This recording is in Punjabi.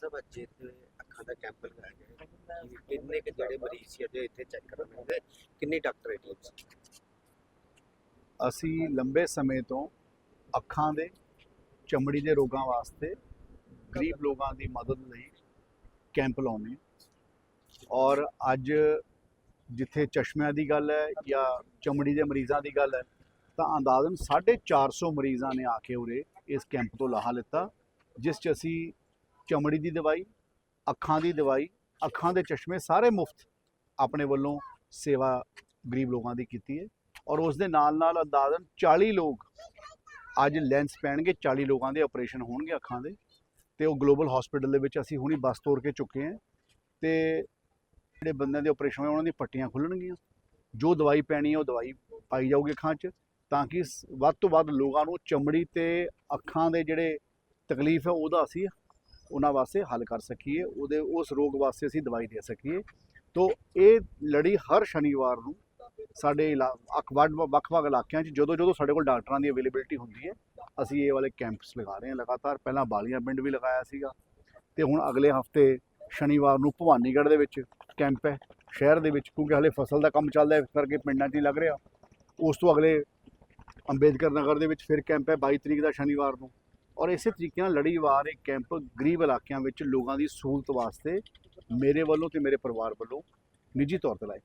ਸਾਹਿਬ ਅੱਜ ਇੱਥੇ ਅੱਖਾਂ ਦਾ ਕੈਂਪ ਲਗਾਇਆ ਗਿਆ ਹੈ। ਕਿੰਨੇ ਕੁ ਜਿਹੜੇ ਮਰੀਜ਼ ਸੀ ਅਜੇ ਇੱਥੇ ਚੈੱਕ ਕਰਨ ਆਉਂਦੇ ਕਿੰਨੀ ਡਾਕਟਰ ਟੀਮ ਸੀ ਅਸੀਂ ਲੰਬੇ ਸਮੇਂ ਤੋਂ ਅੱਖਾਂ ਦੇ, ਚਮੜੀ ਦੇ ਰੋਗਾਂ ਵਾਸਤੇ ਗਰੀਬ ਲੋਕਾਂ ਦੀ ਮਦਦ ਲਈ ਕੈਂਪ ਲਾਉਂਦੇ ਹਾਂ। ਔਰ ਅੱਜ ਜਿੱਥੇ ਚਸ਼ਮਿਆਂ ਦੀ ਗੱਲ ਹੈ ਜਾਂ ਚਮੜੀ ਦੇ ਮਰੀਜ਼ਾਂ ਦੀ ਗੱਲ ਹੈ, ਤਾਂ ਅੰਦਾਜ਼ਨ 450 ਮਰੀਜ਼ਾਂ ਨੇ ਆ ਕੇ ਉਰੇ ਇਸ ਕੈਂਪ ਤੋਂ ਲਾਹਾ ਲਿੱਤਾ, ਜਿਸ 'ਚ ਅਸੀਂ ਚਮੜੀ ਦੀ ਦਵਾਈ, ਅੱਖਾਂ ਦੀ ਦਵਾਈ, ਅੱਖਾਂ ਦੇ ਚਸ਼ਮੇ ਸਾਰੇ ਮੁਫਤ ਆਪਣੇ ਵੱਲੋਂ ਸੇਵਾ ਗਰੀਬ ਲੋਕਾਂ ਦੀ ਕੀਤੀ ਹੈ ਔਰ ਉਸ ਦੇ ਨਾਲ ਨਾਲ ਅੰਦਾਜ਼ਨ 40 ਲੋਕ ਅੱਜ ਲੈਂਸ ਪੈਣਗੇ 40 ਲੋਕਾਂ ਦੇ ਆਪਰੇਸ਼ਨ ਹੋਣਗੇ ਅੱਖਾਂ ਦੇ ਤੇ ਉਹ ਗਲੋਬਲ ਹਸਪੀਟਲ ਦੇ ਵਿੱਚ ਅਸੀਂ ਹੁਣੀ ਬੱਸ ਤੋਰ ਕੇ ਚੁੱਕੇ ਹਾਂ ਤੇ ਜਿਹੜੇ ਬੰਦਿਆਂ ਦੇ ਆਪਰੇਸ਼ਨ ਹੋਏ, ਉਹਨਾਂ ਦੀਆਂ ਪੱਟੀਆਂ ਖੁੱਲਣਗੀਆਂ। ਜੋ ਦਵਾਈ ਪੈਣੀ ਹੈ, ਉਹ ਦਵਾਈ ਪਾਈ ਜਾਊਗੀ ਅੱਖਾਂ 'ਚ ਤਾਂ ਕਿ ਸ- ਵੱਧ ਤੋਂ ਵੱਧ ਲੋਕਾਂ ਨੂੰ ਚਮੜੀ ਤੇ ਅੱਖਾਂ ਦੇ ਜਿਹੜੇ ਤਕਲੀਫ ਹੈ ਉਹਦਾ ਅਸੀਂ ਉਹਨਾਂ ਵਾਸਤੇ ਹੱਲ ਕਰ ਸਕੀਏ, ਉਹਦੇ, ਉਸ ਰੋਗ ਵਾਸਤੇ ਅਸੀਂ ਦਵਾਈ ਦੇ ਸਕੀਏ। ਤੋਂ ਇਹ ਲੜੀ ਹਰ ਸ਼ਨੀਵਾਰ ਨੂੰ ਸਾਡੇ ਇਲਾ- ਅੱਖ ਵੱਡ, ਵੱਖ-ਵੱਖ ਇਲਾਕਿਆਂ 'ਚ, ਜਦੋਂ ਜਦੋਂ ਸਾਡੇ ਕੋਲ ਡਾਕਟਰਾਂ ਦੀ ਅਵੇਲੇਬਿਲਟੀ ਹੁੰਦੀ ਹੈ, ਅਸੀਂ ਇਹ ਵਾਲੇ ਕੈਂਪਸ ਲਗਾ ਰਹੇ ਹਾਂ ਲਗਾਤਾਰ। ਪਹਿਲਾਂ ਬਾਲੀਆਂ ਪਿੰਡ ਵੀ ਲਗਾਇਆ ਸੀਗਾ ਤੇ ਹੁਣ ਅਗਲੇ ਹਫ਼ਤੇ ਸ਼ਨੀਵਾਰ ਨੂੰ ਭਵਾਨੀਗੜ੍ਹ ਦੇ ਵਿੱਚ ਕੈਂਪ ਹੈ, ਸ਼ਹਿਰ ਦੇ ਵਿੱਚ, ਕਿਉਂਕਿ ਹਲੇ ਫਸਲ ਦਾ ਕੰਮ ਚੱਲਦਾ ਹੈ, ਇਸ ਕਰਕੇ ਪਿੰਡਾਂ 'ਚ ਹੀ ਲੱਗ ਰਿਹਾ। ਉਸ ਤੋਂ ਅਗਲੇ ਅੰਬੇਦਕਰ ਨਗਰ ਦੇ ਵਿੱਚ ਫਿਰ ਕੈਂਪ ਹੈ 22 ਤਰੀਕ ਦਾ ਸ਼ਨੀਵਾਰ ਨੂੰ। ਔਰ ਇਸੇ ਤਰੀਕੇ ਨਾਲ ਲੜੀਵਾਰ ਇਹ ਕੈਂਪ ਗਰੀਬ ਇਲਾਕਿਆਂ ਵਿੱਚ ਲੋਕਾਂ ਦੀ ਸਹੂਲਤ ਵਾਸਤੇ ਮੇਰੇ ਵੱਲੋਂ ਤੇ ਮੇਰੇ ਪਰਿਵਾਰ ਵੱਲੋਂ ਨਿੱਜੀ ਤੌਰ ਤੇ ਲਾਏ।